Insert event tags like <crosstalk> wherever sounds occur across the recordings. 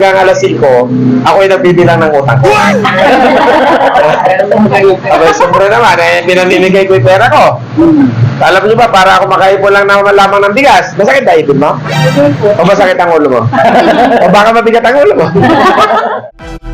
hanggang alas 5, ako ay nagbibilang ng utang ko. <laughs> Abay, siyempre naman, eh, pinaninigay ko yung pera ko. Alam niyo ba, para ako makaipon lang naman lamang ng bigas, masakit ba ipon mo? O masakit ang ulo mo? <laughs> o baka mabigat ang ulo mo? <laughs>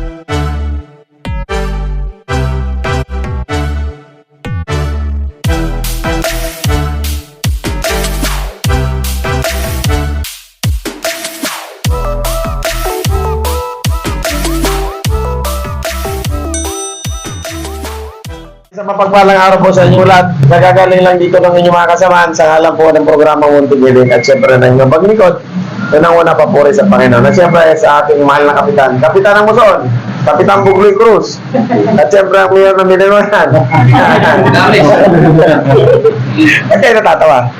mapagpalang araw po sa inyo lahat, nagagaling lang dito ng inyong mga kasamaan sa ngalan po ng programa Munting Giling at siyempre ng inyong paglikod. Unang-una pa po sa Panginoon. At siyempre sa ating mahal na kapitan, Kapitan ng Muson, Kapitan Bugloy Cruz. At siyempre ang mayor ng Mininoyan. At kayo natatawa.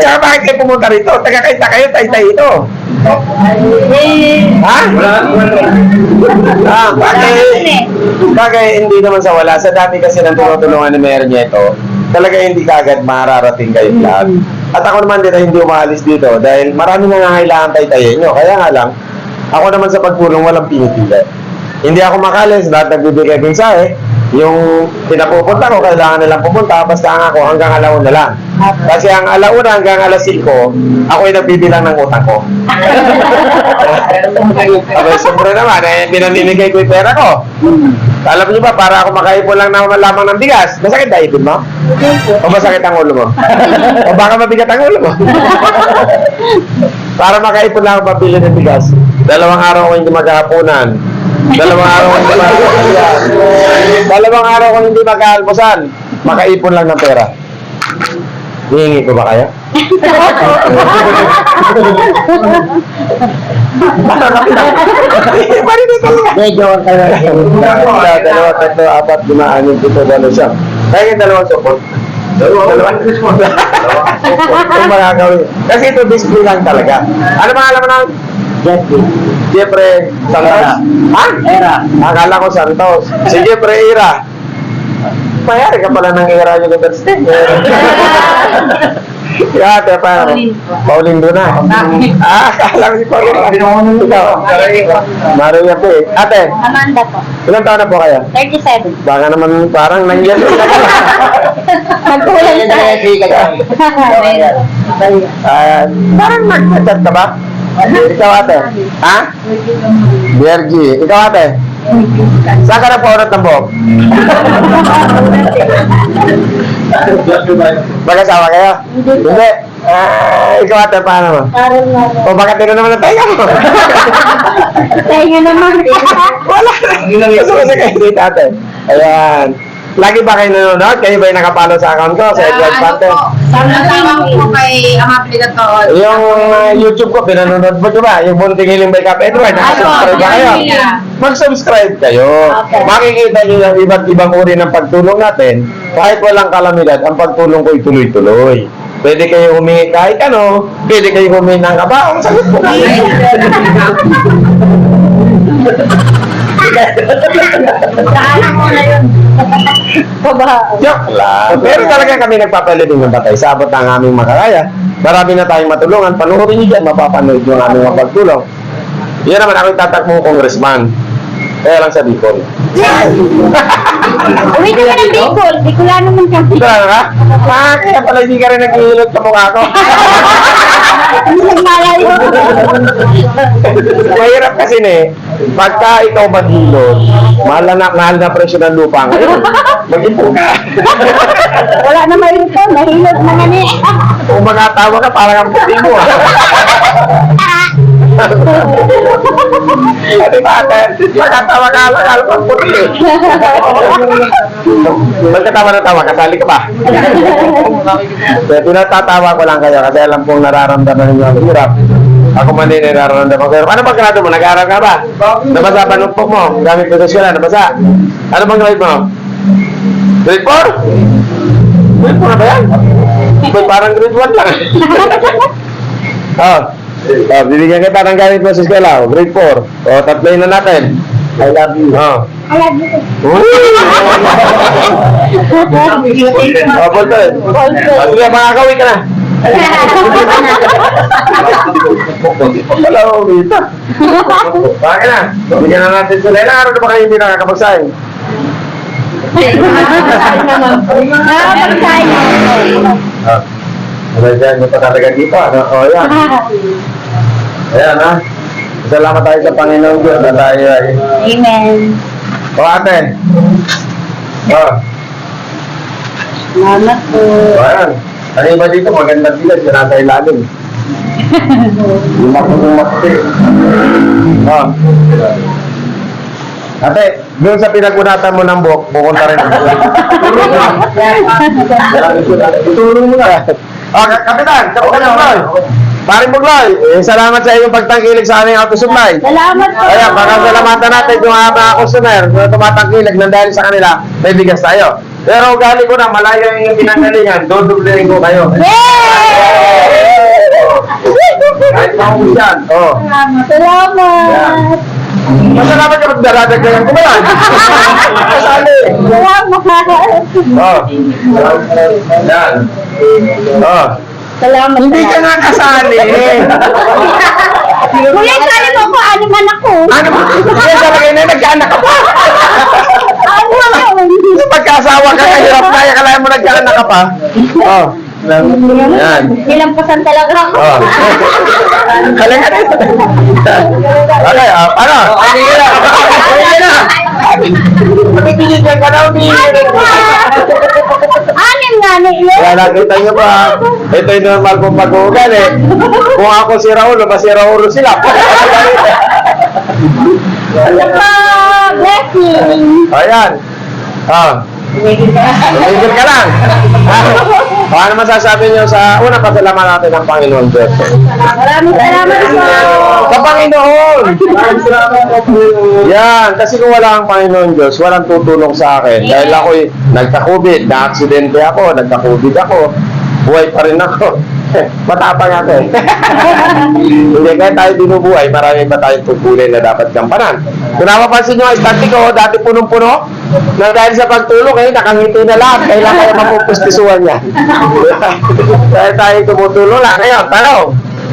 Tsaka bakit kayo pumunta rito? Taga-kaita kayo, tay-tay ito. Ha? Ah, bakit? Bagay, hindi naman sa wala. Sa dami kasi ng tinutulungan ni Mayor Nieto, talaga hindi kagad mararating kayo lahat. At ako naman din ay hindi umaalis dito dahil marami na nangangailangan tayo-tayo nyo. Kaya nga lang, ako naman sa pagtulong walang pinipili. Hindi ako makalis, lahat nagbibigay mensahe. Yung pinapupunta ko, kailangan nilang pupunta, basta nga ako hanggang alauna lang. Kasi ang alauna hanggang alas 5, ako ay nagbibilang ng utang ko. <laughs> Abay, siyempre naman, eh, pinaninigay ko yung pera ko. Alam niyo ba, para ako makaipon lang naman lamang ng bigas, masakit ba ipon mo? O masakit ang ulo mo? o baka mabigat ang ulo mo? <laughs> para makaipon lang ako mabili ng bigas, dalawang araw ko hindi maghahaponan. Dalawang araw ko hindi maghahaponan. Dalawang araw ko hindi mag-aalmusal. Makaipon lang ng pera. Hihingi ko ba kaya? Parin na talaga. Medyo kayo. Dalawa, dalawa, tatlo, apat, lima, anim, pito, walo, siyam. Kaya yung dalawang support. Dalawa. Kung makakawin. Kasi ito display lang talaga. Ano ba alam mo na? Jeffrey. Jeffrey Santos? Ha? Era. Akala ko Santos. Si Jeffrey Ira. Mayari ka pala ng Ira University. Kaya, ate, pa. Pauline doon na. Ah, akala ko si Pauline. Ikaw. Maria po eh. Ate, Amanda po. ilang taon na po kayo? 37. Baka naman parang nangyari. Magkulang sa... Ah, parang nag-chat ka ba? Ikaw ate? Ha? Bergie. Ikaw ate? Saan ka nagpaunat ng buhok? Mag-asawa kayo? Hindi. Ah, ikaw ate, paano mo? Parang nga. O bakit tino naman ang tayo mo? Tayo naman. Wala. Gusto ko sa kayo dito ate. Ayan. Lagi ba kayo nanonood? Kayo ba yung nakapalo sa account ko? Sa Edward Pante? Sama po kay Ama Pligator. Yung uh, YouTube ko, pinanonood mo ba? Yung Bunting Hiling by Cap Edward, nakasubscribe ba kayo? Mag-subscribe kayo. Okay. Makikita niyo yung iba't ibang uri ng pagtulong natin. Kahit walang kalamidad, ang pagtulong ko ay tuloy-tuloy. Pwede kayo humingi kahit ano, pwede kayo humingi ng kabaong, sagot ko kayo. <laughs> Kaalam mo na yun. Joke lang. Pero talaga kami nagpapalibing ng batay sa abot ng aming makakaya. Marami na tayong matulungan. Panuorin niyo dyan, mapapanood yung aming mga pagtulong. Yan naman ako yung tatakmong congressman. Kaya lang sa Bicol. <laughs> Uwi ka ng Bicol. Bicolano man kami. Ito lang ha? Ah, kaya pala hindi ka rin naghihilot sa mukha ko. <laughs> Mahirap kasi ne, pagka ikaw maghilot, mahal na, mahal na presyo ng lupa ngayon. Mag-ipo ka. Wala na may ito. Nahilot na nga ni. Kung magatawa ka, parang ang puti mo. ah. <laughs> Ate ba ate? Magkatawa ka, alam ang puti eh. <laughs> Magkatawa na tawa, kasali ka ba? Kaya <laughs> pinatatawa ko lang kayo kasi alam kong nararamdaman ninyo ang hirap. Ako man din nararamdaman ko. Ano bang grado mo? Nag-aaral ka ba? Nabasa ba nung mo? Gamit ko sa eskwela, nabasa? Ano bang grade mo? Grade 4? Grade 4 na ba yan? Ba't parang grade 1 lang? <laughs> oh. Oh, bibigyan kita ng gamit mo sa eskwela. Oh, grade 4. Oh, tatloy na natin. I love you. Oh. Alam mo. Oh, Bolton. Oh, sige, ka na. Pa pala umita. Bakit na? Bigyan na natin sila. Ilang araw na ba kayo hindi nakakapagsahin? Nakapagsahin. Ah. Ano dyan, yung patataga dito, ano? O, yan. Ayan, ha? Salamat tayo sa Panginoon Diyos na tayo ay... Amen. O, ate. O, Salamat po. o, ayan. Ano iba dito? Magandang sila, sila nasa ilalim. Lumak <laughs> ng makti. O. Ate, doon sa pinagkunatan mo ng buhok, pupunta rin. <laughs> Itulong mo na. O, ka- kapitan, kapitan Mugloy. Paring Mugloy, eh, salamat sa iyong pagtangkilik sa aming auto supply. Salamat po. Ayan, baka salamatan natin yung mga mga customer na tumatangkilik nang dahil sa kanila, may bigas tayo. Pero ugali ko na, malayo yung inyong pinanggalingan, dodoblehin ko kayo. Kahit maubos yan. Oh. Salamat. Masalamat ka magdaradag ka yan. Kumayan. Kasali. Salamat. Oh. Yan. Oh. Salamat. Hindi ka nga kasali. <laughs> Kuya, sali mo ko, ano man ako. Ano ba? Kaya sa lagay na nagkaanak ka pa. Ano man ako. Pagkasawa ka, kahirap kaya kalahin mo nagkaanak ka pa. <laughs> Oh. Yan. Nilampasan talaga ako. Oh. Kaling ka dito. Okay, ah, ano? Okay na. Okay na. Pagpipilitan ka na, umiinig. Anim nga na yun. Kaya nakita niyo ba, ito yung normal kong pag-uugal eh. Kung ako si Raulo, ba si Raulo sila? Blessing. Ayan. Ah, tumigil ka lang. <laughs> Ano masasabi niyo sa unang pasalamat natin ng Panginoon Diyos? Maraming salamat po. Sa Panginoon! Yan, kasi kung wala ang Panginoon Diyos, walang tutulong sa akin. Dahil ako'y nagka-COVID, na-aksidente ako, nagka-COVID ako, buhay pa rin ako. <laughs> Matapang ako eh. <laughs> Hindi, kaya tayo binubuhay, marami pa tayong tungkulin na dapat gampanan. Kung napapansin nyo, ang ko, dati punong-puno, na dahil sa pagtulog, eh, nakangiti na lahat. Kailangan <laughs> kaya mapupustisuan niya. dahil tayo tumutulong lang. Ngayon, tanong,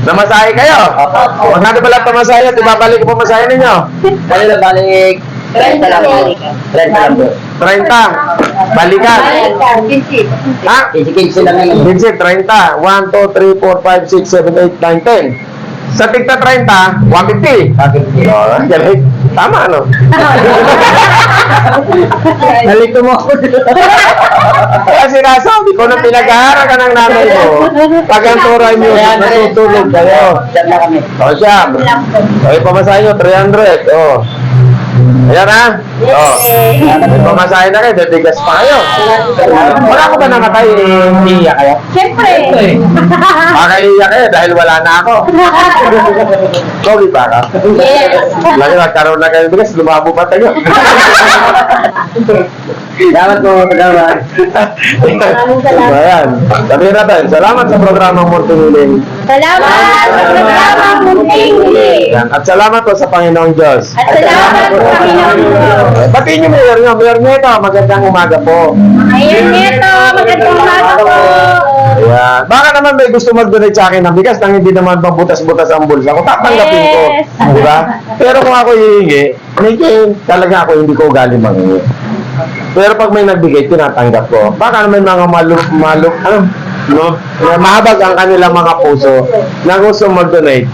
namasahe kayo. Magkano ba lang pamasahe? Di ba balik ko pamasahe ninyo? Kanina balik 30 lang. 30 lang po. 30. Balikan. Ha? Isikil lang yun. Vincent, 30. 1, 2, 3, 4, 5, 6, 7, 8, 9, 10. Sa tigta 30, 150. Oh, galing. Tama, ano? Nalito mo ako. Kaya sinasabi ko na pinag-aaral ka ng nanay mo, pag ang turay mo, natutulog kayo. Diyan na kami. O siya. O, ipamasahe nyo, 300. O. Ayan ha. O. Ipamasahe na kayo, bibigas pa kayo. Wala ko ba namatay, eh, hindi iiyak kayo? Siyempre. <laughs> Baka iiyak kayo dahil wala na ako. <laughs> Sorry ba ka? Yes. Lagi nagkaroon na kayo bigas, lumabo pa tayo. <laughs> Salamat po, salamat. Ayan. Sabihin natin, salamat sa programang Mortiniling. Salamat sa programa Munting Huli. Yan. At salamat po sa Panginoong Diyos. At salamat sa Panginoon Diyos. Pati niyo mayor nyo, mayor nyo ito, magandang umaga po. Ayun nito, magandang umaga po. Ayan. Baka naman may gusto mag-donate sa akin ng bigas nang hindi naman pambutas-butas ang bulsa ko, tatanggapin ko. Yes. Di ba? Pero kung ako hihingi, medyo talaga ako hindi ko ugali mangingi. Pero pag may nagbigay, tinatanggap ko. Baka naman mga malu, malu, ano, no? Na mahabag ang kanilang mga puso na gusto mag-donate.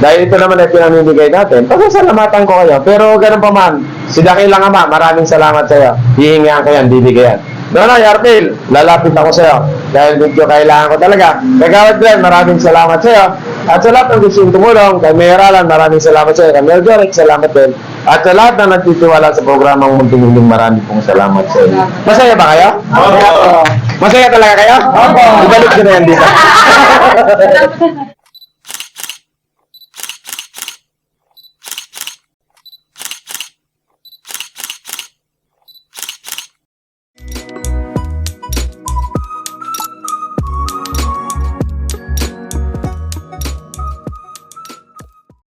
Dahil ito naman ay pinamimigay natin. Pasasalamatan ko kayo. Pero ganun pa man, si Dakilang Ama, maraming salamat sa iyo. Hihingihan ko yan, bibigyan. No, Yarpil, lalapit ako sa iyo. Dahil medyo kailangan ko talaga. Kagawad Glenn, maraming salamat sa iyo. At sa lahat ng gusto tumulong, kay Mayor Alan, maraming salamat sa iyo. Kay Mayor Jorek, salamat din. At sa lahat na nagtitiwala sa programang Munting Hiling, maraming pong salamat sa iyo. Masaya ba kayo? Masaya talaga kayo? Opo. Ibalik ko na yan dito. <laughs>